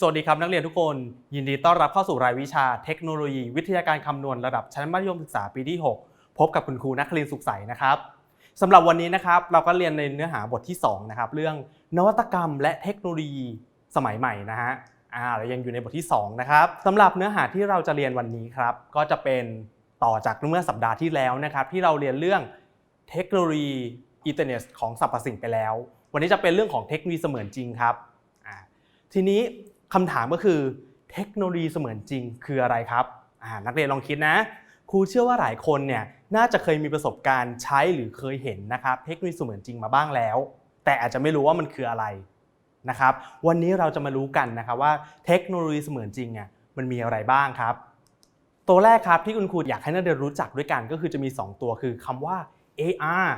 สวัสดีครับนักเรียนทุกคน ยินดีต้อนรับเข้าสู่รายวิชาเทคโนโลยี วิทยาการคำนวณระดับชั้นมัธยมศึกษาปีที่ 6 พบกับคุณครูนักเรียนสุขใสนะครับสำหรับวันนี้นะครับเราก็เรียนในเนื้อหาบทที่2นะครับเรื่องนวัตกรรมและเทคโนโลยีสมัยใหม่นะฮะอ่าเรายังอยู่ในบทที่2นะครับสำหรับเนื้อหาที่เราจะเรียนวันนี้ครับก็จะเป็นต่อจากเมื่อสัปดาห์ที่แล้วนะครับที่เราเรียนเรื่องเทคโนโลยีอินเทอร์เน็ตของสรรพสิ่งไปแล้ว วันนี้จะเป็นเรื่องของเทคโนโลยีเสมือนจริงครับอ่าทีนี้ คำถามก็คือเทคโนโลยีเสมือนจริงคืออะไรครับนักเรียนลองคิดนะ ครูเชื่อว่าหลายคนเนี่ยน่าจะเคยมีประสบการณ์ใช้หรือเคยเห็นนะครับเทคโนโลยีเสมือนจริงมาบ้างแล้ว แต่อาจจะไม่รู้ว่ามันคืออะไรนะครับ วันนี้เราจะมารู้กันนะครับว่าเทคโนโลยีเสมือนจริงเนี่ยมันมีอะไรบ้างครับ ตัวแรกครับที่คุณครูอยากให้นักเรียนรู้จักด้วยกันก็คือจะมี 2 ตัวคือคำว่า AR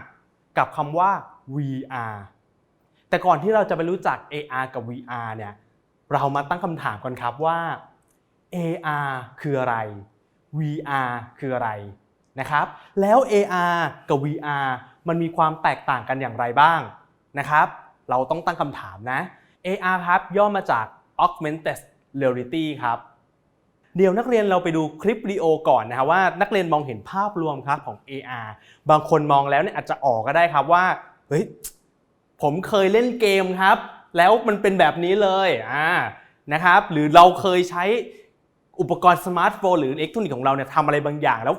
กับคำว่า VR แต่ก่อนที่เราจะไปรู้จัก AR กับ VR เนี่ย เรามาตั้งคำถามกันครับว่า AR คืออะไร VR คืออะไรนะครับ แล้ว AR กับ VR มันมีความแตกต่างกันอย่างไรบ้างนะครับ เราต้องตั้งคำถามนะ AR ครับย่อมาจาก Augmented Reality ครับ เดี๋ยวนักเรียนเราไปดูคลิปวิดีโอก่อนนะครับว่านักเรียนมองเห็นภาพรวมครับของ AR บางคนมองแล้วเนี่ยอาจจะออกก็ได้ครับว่าเฮ้ยผมเคยเล่นเกมครับ แล้วมันเป็นแบบนี้เลยอ่านะครับหรือเราเคยใช้อุปกรณ์สมาร์ทโฟนหรืออิเล็กทรอนิกส์ของเราเนี่ยทำอะไรบางอย่างแล้ว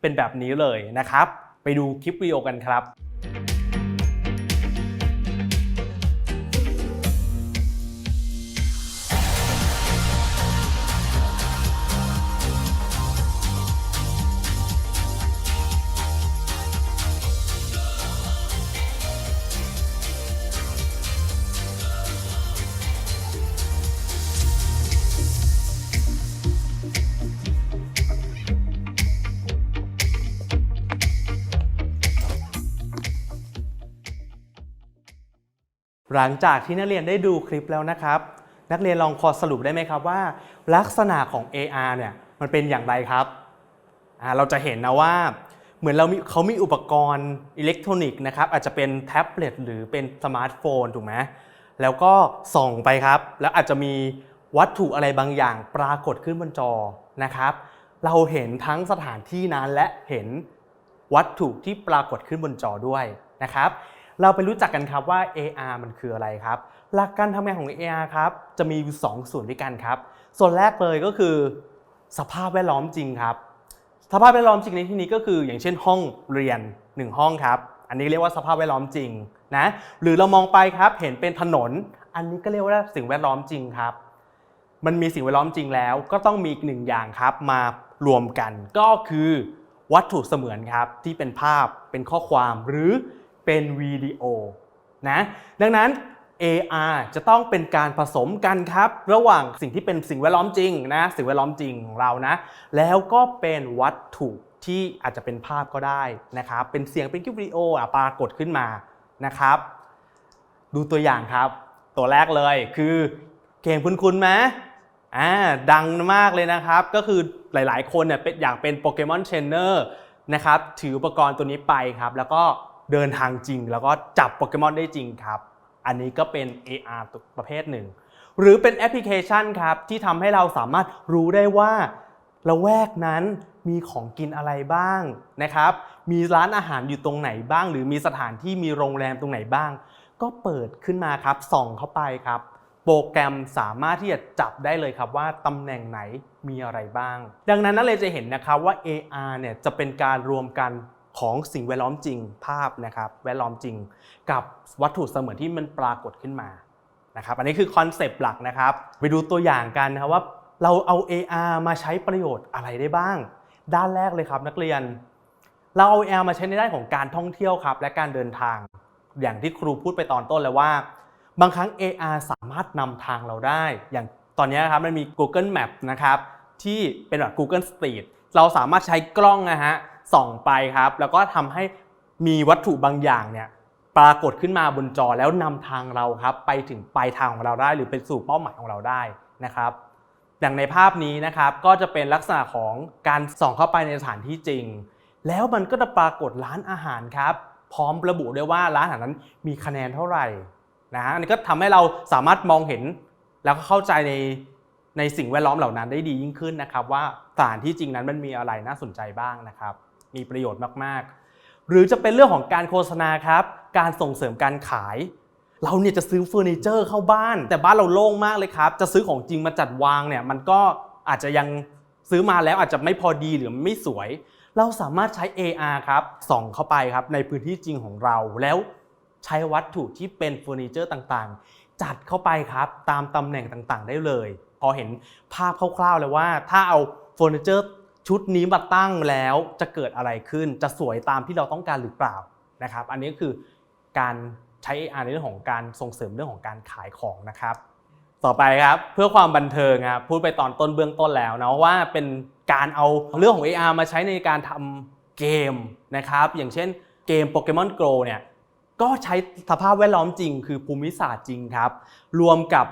เป็นแบบนี้เลยนะครับ ไปดูคลิปวิดีโอกันครับ หลังจากที่นักเรียนได้ดูคลิปแล้วนะครับ นักเรียนลองพอสรุปได้ไหมครับว่า ลักษณะของ AR เนี่ยมันเป็นอย่างไรครับเราจะเห็นนะว่าเหมือนเรามีเขามีอุปกรณ์อิเล็กทรอนิกส์นะครับอาจจะเป็นแท็บเล็ตหรือเป็นสมาร์ทโฟนถูกไหมแล้วก็ส่องไปครับ แล้วอาจจะมีวัตถุอะไรบางอย่างปรากฏขึ้นบนจอนะครับ เราเห็นทั้งสถานที่นั้นและเห็นวัตถุที่ปรากฏขึ้นบนจอด้วยนะครับ เราไปรู้จักกันครับว่า AR มันคืออะไรครับ หลักการทำงานของ AR ครับจะมีอยู่สองส่วนด้วยกันครับ ส่วนแรกเลยก็คือ สภาพแวดล้อมจริงครับ สภาพแวดล้อมจริงในที่นี้ก็คืออย่างเช่นห้องเรียน 1 ห้องครับ อันนี้เรียกว่าสภาพแวดล้อมจริงนะ หรือเรามองไปครับเห็นเป็นถนน อันนี้ก็เรียกว่าสิ่งแวดล้อมจริงครับ มันมีสิ่งแวดล้อมจริงแล้ว ก็ต้องมีอีกหนึ่งอย่างครับมารวมกันก็คือวัตถุเสมือนครับที่เป็นภาพเป็นข้อความหรือ เป็นวิดีโอนะดังนั้น AR จะต้องเป็นการผสมกันครับ ระหว่างสิ่งที่เป็นสิ่งแวดล้อมจริงนะสิ่งแวดล้อมจริงของเรานะ แล้วก็เป็นวัตถุที่อาจจะเป็นภาพก็ได้นะครับ เป็นเสียงเป็นคลิปวิดีโออะปรากฏขึ้นมานะครับ ดูตัวอย่างครับ ตัวแรกเลยคือเกมคุณคุณไหมอ่าดังมากเลยนะครับ ก็คือหลายๆ คนเนี่ยเป็นอยากเป็นโปเกมอนเทรนเนอร์นะครับ ถืออุปกรณ์ตัวนี้ไปครับ แล้วก็ เดินทางจริง แล้วก็จับโปเกมอนได้จริงครับ อันนี้ก็เป็น AR ประเภทหนึ่ง หรือเป็นแอปพลิเคชันครับที่ทำให้เราสามารถรู้ได้ว่าละแวกนั้นมีของกินอะไรบ้างนะครับ มีร้านอาหารอยู่ตรงไหนบ้าง หรือมีสถานที่มีโรงแรมตรงไหนบ้าง ก็เปิดขึ้นมาครับส่องเข้าไปครับ โปรแกรมสามารถที่จะจับได้เลยครับว่าตำแหน่งไหนมีอะไรบ้าง ดังนั้นนักเรียจะเห็นนะครับว่า AR เนี่ยจะเป็นการรวมกัน ของสิ่งแวดล้อมจริงภาพนะครับแวดล้อมจริง กับวัตถุเสมือนที่มันปรากฏขึ้นมานะครับอันนี้คือคอนเซปต์หลักนะครับไปดูตัวอย่างกันนะครับว่าเราเอา AR มาใช้ประโยชน์อะไรได้บ้าง ด้านแรกเลยครับนักเรียน เราเอา AR มาใช้ในด้านของการท่องเที่ยวครับและการเดินทาง อย่างที่ครูพูดไปตอนต้นแล้วว่า บางครั้ง AR สามารถนำทางเราได้ อย่างตอนนี้นะครับมันมี Google Map นะครับที่เป็นแบบ Google Street เราสามารถใช้กล้องนะฮะ ส่องไปครับ แล้วก็ทำให้มีวัตถุบางอย่างเนี่ยปรากฏขึ้นมาบนจอแล้วนำทางเราครับ ไปถึงปลายทางของเราได้ หรือไปสู่เป้าหมายของเราได้นะครับอย่างในภาพนี้นะครับก็จะเป็นลักษณะของการส่องเข้าไปในสถานที่จริง แล้วมันก็จะปรากฏร้านอาหารครับ พร้อมระบุด้วยว่าร้านอาหารนั้นมีคะแนนเท่าไหร่นะฮะอันนี้ก็ทำให้เราสามารถมองเห็น แล้วก็เข้าใจในในสิ่งแวดล้อมเหล่านั้นได้ดียิ่งขึ้นนะครับ ว่าสถานที่จริงนั้นมันมีอะไรน่าสนใจบ้างนะครับ มีประโยชน์มากๆ หรือจะเป็นเรื่องของการโฆษณาครับ การส่งเสริมการขาย เราเนี่ยจะซื้อเฟอร์นิเจอร์เข้าบ้าน แต่บ้านเราโล่งมากเลยครับ จะซื้อของจริงมาจัดวางเนี่ยมันก็อาจจะยังซื้อมาแล้วอาจจะไม่พอดีหรือไม่สวย เราสามารถใช้ AR ครับส่องเข้าไปครับในพื้นที่จริงของเราแล้วใช้วัตถุที่เป็นเฟอร์นิเจอร์ต่างๆ จัดเข้าไปครับตามตำแหน่งต่างๆ ได้เลย พอเห็นภาพคร่าวๆเลยว่าถ้าเอาเฟอร์นิเจอร์ ชุดนี้มาตั้งแล้วจะเกิดอะไรขึ้น จะสวยตามที่เราต้องการหรือเปล่านะครับ อันนี้ก็คือการใช้ AR ในเรื่องของการส่งเสริมเรื่องของการขายของนะครับ ต่อไปครับเพื่อความบันเทิงครับพูดไปตอนต้นเบื้องต้นแล้วนะว่าเป็นการเอาเรื่องของ AR มาใช้ในการทำเกมนะครับ อย่างเช่นเกม Pokemon Go เนี่ยก็ใช้สภาพแวดล้อมจริง คือภูมิศาสตร์จริงครับ รวมกับ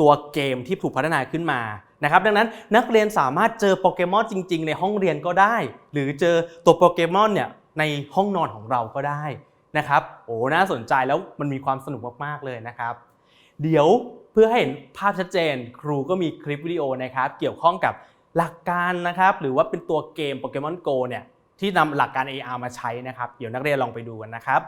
ตัวเกมที่ถูกพัฒนาขึ้นมา นะครับดังนั้นนักเรียนสามารถเจอโปเกมอนจริง ๆ ในห้องเรียนก็ได้ หรือเจอตัวโปเกมอนเนี่ยในห้องนอนของเราก็ได้นะครับโอ้น่าสนใจแล้วมันมีความสนุกมากๆเลยนะครับ เดี๋ยวเพื่อให้เห็นภาพชัดเจน ครูก็มีคลิปวิดีโอนะครับเกี่ยวข้องกับหลักการนะครับหรือว่าเป็นตัวเกม Pokemon Go เนี่ยที่นำหลักการ AR มาใช้นะครับ เดี๋ยวนักเรียนลองไปดูกันนะครับ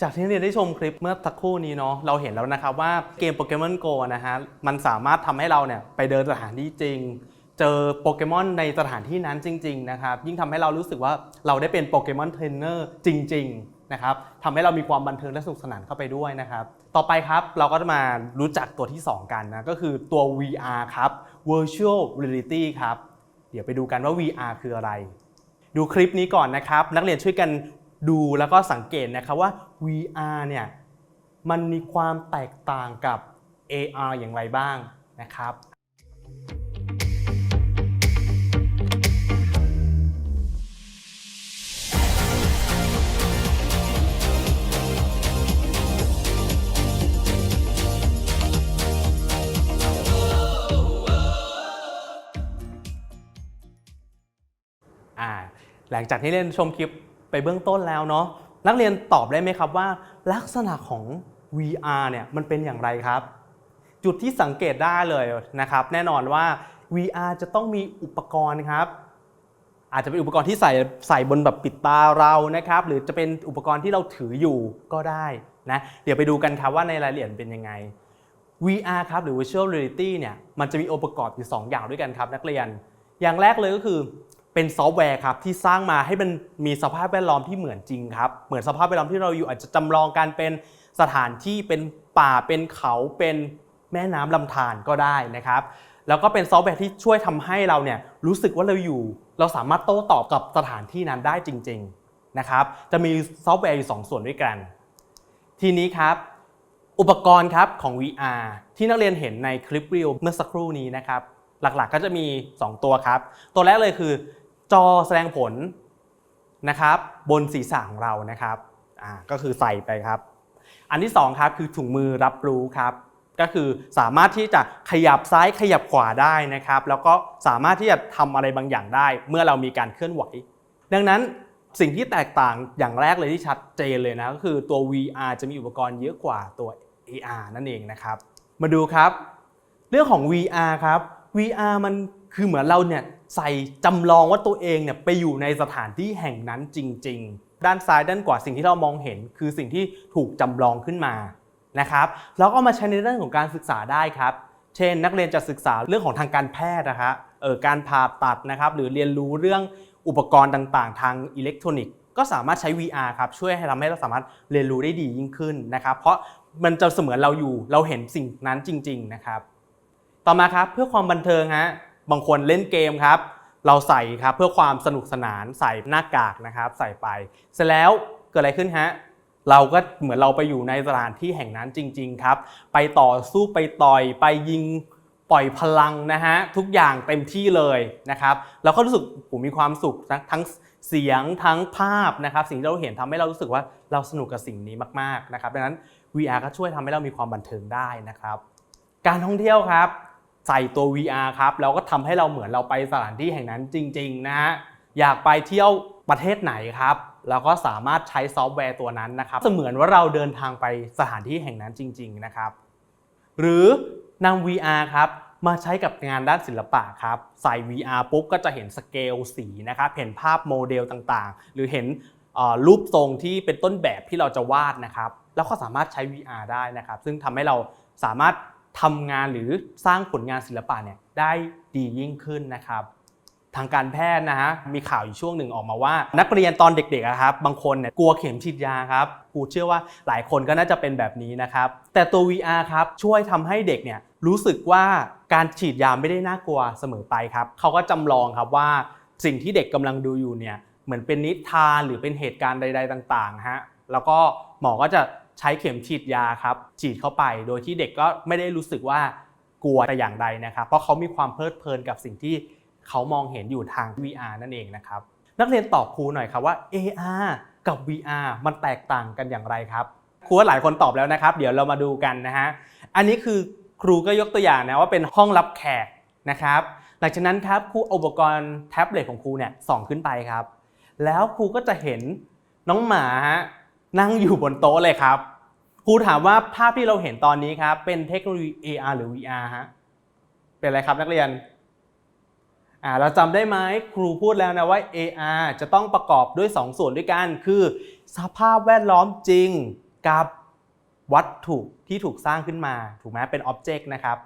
จากที่นักเรียนได้ชมคลิปเมื่อสักครู่นี้เนาะเราเห็นแล้วนะครับว่าเกม Pokemon Go นะฮะมันสามารถทำให้เราเนี่ยไปเดินสถานที่จริง เจอโปเกมอนในสถานที่นั้นจริง ๆ นะครับ ยิ่งทำให้เรารู้สึกว่าเราได้เป็นโปเกมอนเทรนเนอร์จริง ๆ นะครับทำให้เรามีความบันเทิงและสนุกสนานเข้าไปด้วยนะครับ ต่อไปครับเราก็จะมารู้จักตัวที่ 2 กันนะก็คือตัว VR ครับ Virtual Reality ครับ เดี๋ยวไปดูกันว่า VR คืออะไร ดูคลิปนี้ก่อนนะครับ นักเรียนช่วยกันดูแล้วก็สังเกตนะครับว่า VR เนี่ยมันมีความแตกต่างกับ AR อย่างไรบ้างนะครับ หลังจากที่เรียนชมคลิปไปเบื้องต้นแล้วเนาะ นักเรียนตอบได้ไหมครับว่า ลักษณะของ VR เนี่ยมันเป็นอย่างไรครับ จุดที่สังเกตได้เลยนะครับ แน่นอนว่า VR จะต้องมีอุปกรณ์ครับ อาจจะเป็นอุปกรณ์ที่ใส่ใส่บนแบบปิดตาเรานะครับ หรือจะเป็นอุปกรณ์ที่เราถืออยู่ก็ได้นะเดี๋ยวไปดูกันครับว่าในรายละเอียดเป็นยังไง VR ครับหรือ Virtual Reality เนี่ยมันจะมีองค์ประกอบอยู่ 2 อย่างด้วยกันครับ นักเรียน อย่างแรกเลยก็คือ เป็นซอฟต์แวร์ครับที่สร้างมาให้มันมีสภาพแวดล้อมที่เหมือนจริงครับ เหมือนสภาพแวดล้อมที่เราอยู่อาจจะจำลองการเป็นสถานที่เป็นป่าเป็นเขาเป็นแม่น้ำลำธารก็ได้นะครับ แล้วก็เป็นซอฟต์แวร์ที่ช่วยทำให้เราเนี่ยรู้สึกว่าเราอยู่ เราสามารถโต้ตอบกับสถานที่นั้นได้จริง ๆนะครับ จะมีซอฟต์แวร์อยู่ 2 ส่วนด้วยกัน ทีนี้ครับอุปกรณ์ครับของ VR ที่นักเรียนเห็นในคลิปวิดีโอเมื่อสักครู่นี้นะครับ หลักๆก็จะมี 2 ตัวครับ ตัวแรกเลยคือ จอแสดงผลนะครับบนศีรษะของเรานะครับอ่าก็คือใส่ไปครับ อันที่2ครับคือถุงมือรับรู้ครับ ก็คือสามารถที่จะขยับซ้ายขยับขวาได้นะครับ แล้วก็สามารถที่จะทำอะไรบางอย่างได้ เมื่อเรามีการเคลื่อนไหว ดังนั้นสิ่งที่แตกต่างอย่างแรกเลยที่ชัดเจนเลยนะก็คือตัว VR จะมีอุปกรณ์เยอะกว่าตัว AR นั่นเองนะครับ มาดูครับ เรื่องของ VR ครับ VR มันคือเหมือนเราเนี่ย ใส่จำลองว่าตัวเองเนี่ยไปอยู่ในสถานที่แห่งนั้นจริง ๆ ด้านซ้ายด้านขวาสิ่งที่เรามองเห็น คือสิ่งที่ถูกจำลองขึ้นมานะครับแล้วก็มาใช้ในเรื่องของการศึกษาได้ครับ เช่น นักเรียนจะศึกษาเรื่องของทางการแพทย์นะคะเออการผ่าตัดนะครับ หรือเรียนรู้เรื่องอุปกรณ์ต่างๆ ทางอิเล็กทรอนิกส์ก็สามารถใช้ VR ครับช่วยให้ทำให้เราสามารถเรียนรู้ได้ดียิ่งขึ้นนะครับ เพราะมันจะเสมือนเราอยู่เราเห็นสิ่งนั้นจริง ๆ นะครับ ต่อมาครับเพื่อความบันเทิงฮะ บางคนเล่นเกมครับ เราใส่ครับเพื่อความสนุกสนานใส่หน้ากากนะครับ ใส่ไป เสร็จแล้วเกิดอะไรขึ้นฮะเราก็เหมือนเราไปอยู่ในสถานที่แห่งนั้นจริง ๆ ครับ ไปต่อสู้ไปต่อยไปยิงปล่อยพลังนะฮะทุกอย่างเต็มที่เลยนะครับเราก็รู้สึกผมมีความสุขทั้งทั้งเสียงทั้งภาพนะครับ สิ่งที่เราเห็นทำให้เรารู้สึกว่าเราสนุกกับสิ่งนี้มากๆนะครับดังนั้น VR ก็ช่วยทำให้เรามีความบันเทิงได้นะครับ การท่องเที่ยวครับ ใส่ตัว VR ครับแล้วก็ทำให้เราเหมือนเราไปสถานที่แห่งนั้นจริงๆนะฮะอยากไปเที่ยวประเทศไหนครับเราก็สามารถใช้ซอฟต์แวร์ตัวนั้นนะครับ เสมือนว่าเราเดินทางไปสถานที่แห่งนั้นจริง ๆนะครับ หรือนำ VR ครับมาใช้กับงานด้านศิลปะครับใส่ VR ปุ๊บก็จะเห็นสเกลสีนะครับเห็นภาพโมเดลต่างๆ หรือเห็นรูปทรงที่เป็นต้นแบบที่เราจะวาดนะครับ แล้วก็สามารถใช้ VR ได้นะครับ ซึ่งทำให้เราสามารถ ทำงานหรือสร้างผลงานศิลปะเนี่ยได้ดียิ่งขึ้นนะครับ ทางการแพทย์นะฮะมีข่าวอยู่ช่วงหนึ่งออกมาว่า นักเรียนตอนเด็กๆครับบางคนเนี่ยกลัวเข็มฉีดยาครับครูเชื่อว่าหลายคนก็น่าจะเป็นแบบนี้นะครับ แต่ตัว VR ครับช่วยทำให้เด็กเนี่ยรู้สึกว่าการฉีดยาไม่ได้น่ากลัวเสมอไปครับเขาก็จำลองครับว่าสิ่งที่เด็กกำลังดูอยู่เนี่ยเหมือนเป็นนิทานหรือเป็นเหตุการณ์ใด ๆ ต่างๆฮะแล้วก็หมอก็จะ ใช้เข็มฉีดยาครับฉีดเข้าไป โดยที่เด็กก็ไม่ได้รู้สึกว่ากลัวแต่อย่างใดนะครับเพราะเขามีความเพลิดเพลินกับสิ่งที่เขามองเห็นอยู่ทาง VR นั่นเองนะครับนักเรียนตอบครูหน่อยครับว่า AR กับ VR มันแตกต่างกันอย่างไรครับครูหลายคนตอบแล้วนะครับ เดี๋ยวเรามาดูกันนะฮะอันนี้คือครูก็ยกตัวอย่างนะว่าเป็นห้องรับแขกนะครับ หลังจากนั้นครับครูอุปกรณ์แท็บเล็ตของครูเนี่ยส่องขึ้นไปครับ แล้วครูก็จะเห็นน้องหมา นั่งอยู่บนโต๊ะเลยครับครูถามว่าภาพที่เราเห็นตอนนี้ครับ เป็นเทคโนโลยี AR หรือ VR ฮะเป็นอะไรครับนักเรียนอ่าเราจำได้ไหมครูพูดแล้วนะว่า AR จะต้องประกอบด้วย 2 ส่วนด้วยกันคือ สภาพแวดล้อมจริงกับวัตถุที่ถูกสร้างขึ้นมา ถูกไหมเป็นอ็อบเจกต์นะครับ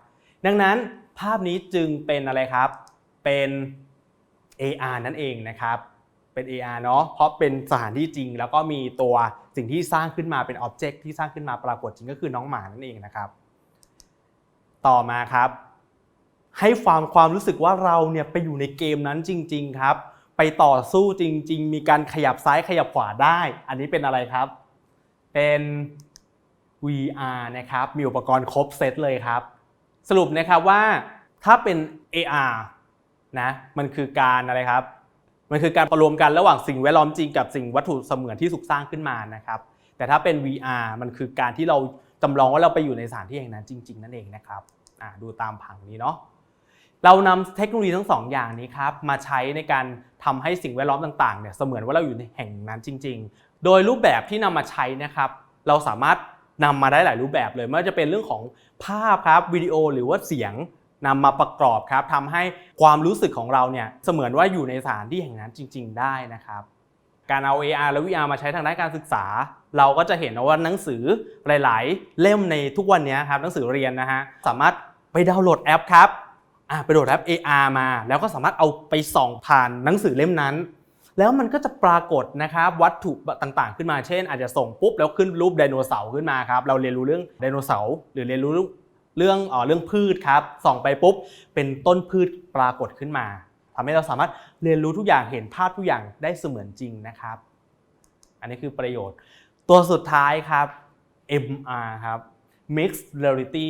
ดังนั้นภาพนี้จึงเป็นอะไรครับ เป็น AR นั่นเองนะครับ เป็น AR เนาะเพราะเป็นสถานที่จริง แล้วก็มีตัวสิ่งที่สร้างขึ้นมาเป็นอ็อบเจกต์ที่สร้างขึ้นมาปรากฏจริงก็คือน้องหมานั่นเองนะครับ ต่อมาครับ ให้ความความรู้สึกว่าเราเนี่ยไปอยู่ในเกมนั้นจริง ๆ ครับ ไปต่อสู้จริง ๆ มีการขยับซ้ายขยับขวาได้ อันนี้เป็นอะไรครับ เป็น VR นะครับ มีอุปกรณ์ครบเซตเลยครับ สรุปนะครับว่าถ้าเป็น AR นะ มันคือการอะไรครับ มันคือการประรวมกันระหว่างสิ่งแวดล้อมจริงกับสิ่งวัตถุเสมือนที่ถูกสร้างขึ้นมานะครับ แต่ถ้าเป็น VR มันคือการที่เราจำลองว่าเราไปอยู่ในสถานที่แห่งนั้นจริง ๆ นั่นเองนะครับดูตามผังนี้เนาะเรานำเทคโนโลยีทั้งสองอย่างนี้ครับมาใช้ในการทำให้สิ่งแวดล้อมต่างๆเนี่ยเสมือนว่าเราอยู่ในแห่งนั้นจริง ๆ โดยรูปแบบที่นำมาใช้นะครับเราสามารถนำมาได้หลายรูปแบบเลยไม่ว่าจะเป็นเรื่องของภาพครับวิดีโอหรือว่าเสียง นำมาประกอบครับทำให้ความรู้สึกของเราเนี่ยเสมือนว่าอยู่ในสถานที่แห่งนั้นจริง ๆ ได้นะครับการเอา AR และ VR มาใช้ทางด้านการศึกษา เราก็จะเห็นว่าหนังสือหลาย ๆ เล่มในทุกวันนี้ครับหนังสือเรียนนะฮะสามารถไปดาวน์โหลดแอปครับไปโหลดแอป AR มา แล้วก็สามารถเอาไปส่องผ่านหนังสือเล่มนั้น แล้วมันก็จะปรากฏนะครับวัตถุต่างๆ ขึ้นมาเช่น อาจจะส่งปุ๊บแล้วขึ้นรูปไดโนเสาร์ขึ้นมาครับเราเรียนรู้เรื่องไดโนเสาร์หรือเรียนรู้ เรื่องเออเรื่องพืชครับส่องไปปุ๊บเป็นต้นพืชปรากฏขึ้นมาทำให้เราสามารถเรียนรู้ทุกอย่างเห็นภาพทุกอย่างได้เสมือนจริงนะครับ อันนี้คือประโยชน์ ตัวสุดท้ายครับ MR ครับ Mixed Reality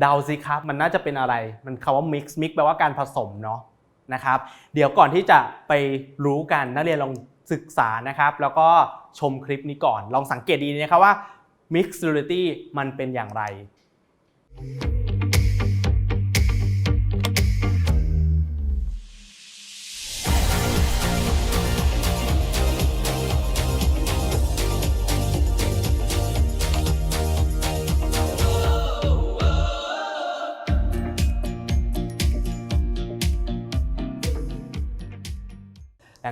เดาสิครับ มันน่าจะเป็นอะไร มันคำว่า Mix Mix แปลว่าการผสมเนาะนะครับ เดี๋ยวก่อนที่จะไปรู้กันนักเรียนลองศึกษานะครับ แล้วก็ชมคลิปนี้ก่อน ลองสังเกตดีนะครับว่า Mixed Reality มันเป็นอย่างไร หลั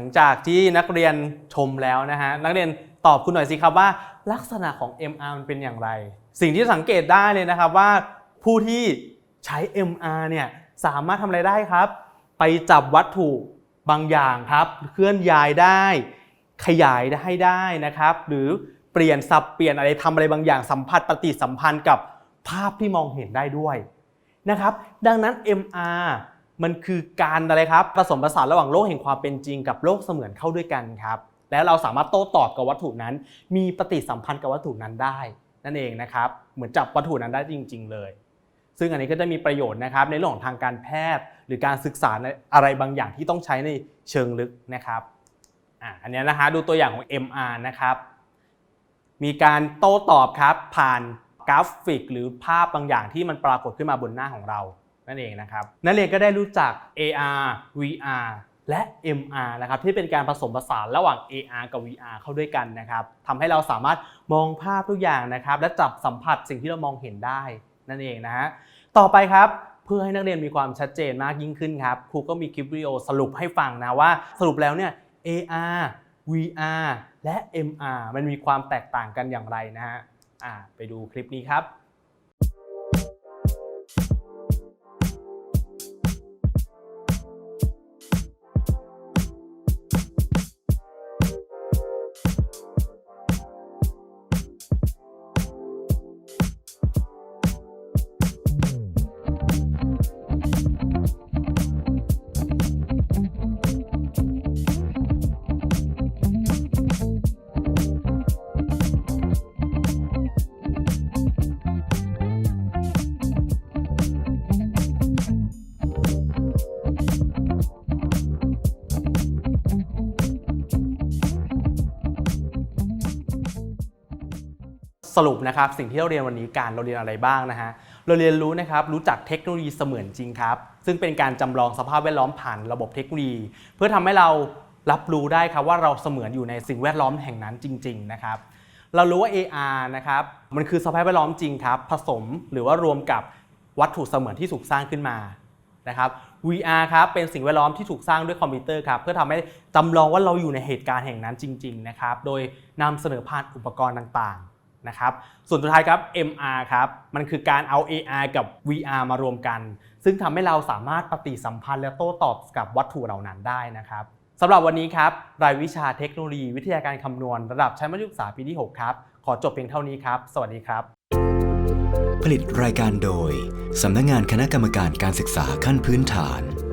งจากที่นักเรียนชมแล้วนะฮะนักเรียน ตอบคุณหน่อยสิครับว่า ลักษณะของ MR มันเป็นอย่างไร สิ่งที่สังเกตได้เลยนะครับว่าผู้ที่ใช้ MR เนี่ยสามารถทำอะไรได้ครับ ไปจับวัตถุบางอย่างครับ เคลื่อนย้ายได้ ขยายได้ได้นะครับ หรือเปลี่ยนสับเปลี่ยนอะไรทำอะไรบางอย่างสัมผัสปฏิสัมพันธ์กับภาพที่มองเห็นได้ด้วยนะครับ ดังนั้น MR มันคือการอะไรครับผสมผสานระหว่างโลกแห่งความเป็นจริงกับโลกเสมือนเข้าด้วยกันครับ แล้วเราสามารถโต้ตอบกับวัตถุนั้น มีปฏิสัมพันธ์กับวัตถุนั้นได้ นั่นเองนะครับเหมือนจับวัตถุนั้นได้จริง ๆ เลย ซึ่งอันนี้ก็จะมีประโยชน์นะครับในเรื่องของทางการแพทย์ หรือการศึกษาอะไรบางอย่างที่ต้องใช้ในเชิงลึกนะครับอะอันนี้นะฮะดูตัวอย่างของ MR นะครับ มีการโต้ตอบครับผ่านกราฟิก หรือภาพบางอย่างที่มันปรากฏขึ้นมาบนหน้าของเรา นั่นเองนะครับ นักเรียนก็ได้รู้จัก AR VR และ MR นะครับที่เป็นการผสมผสานระหว่าง AR กับ VR เข้าด้วยกันนะครับทำให้เราสามารถมองภาพทุกอย่างนะครับ และจับสัมผัสสิ่งที่เรามองเห็นได้นั่นเองนะฮะต่อไปครับเพื่อให้นักเรียนมีความชัดเจนมากยิ่งขึ้นครับครูก็มีคลิปวิดีโอสรุปให้ฟังนะว่าสรุปแล้วเนี่ย AR VR และ MR มันมีความแตกต่างกันอย่างไรนะฮะไปดูคลิปนี้ครับ สรุปนะครับสิ่งที่เราเรียนวันนี้การเราเรียนอะไรบ้างนะฮะเราเรียนรู้นะครับรู้จักเทคโนโลยีเสมือนจริงครับ ซึ่งเป็นการจำลองสภาพแวดล้อมผ่านระบบเทคโนโลยี เพื่อทำให้เรารับรู้ได้ครับว่าเราเสมือนอยู่ในสิ่งแวดล้อมแห่งนั้นจริง ๆ นะครับเรารู้ว่า AR นะครับมันคือสภาพแวดล้อมจริงครับผสมหรือว่ารวมกับวัตถุเสมือนที่ถูกสร้างขึ้นมานะครับ VR ครับเป็นสิ่งแวดล้อมที่ถูกสร้างด้วยคอมพิวเตอร์ครับเพื่อทำให้จำลองว่าเราอยู่ในเหตุการณ์แห่งนั้นจริง ๆ นะครับ โดยนำเสนอผ่านอุปกรณ์ต่างๆ นะครับ ส่วนสุดท้ายครับ MR ครับมันคือการเอา AR กับ VR มารวมกัน ซึ่งทำให้เราสามารถปฏิสัมพันธ์และโต้ตอบกับวัตถุเหล่านั้นได้นะครับสำหรับวันนี้ครับรายวิชาเทคโนโลยีวิทยาการคำนวณระดับชั้นมัธยมศึกษาปีที่ 6 ครับ ขอจบเพียงเท่านี้ครับ สวัสดีครับ ผลิตรายการโดยสำนักงานคณะกรรมการการศึกษาขั้นพื้นฐาน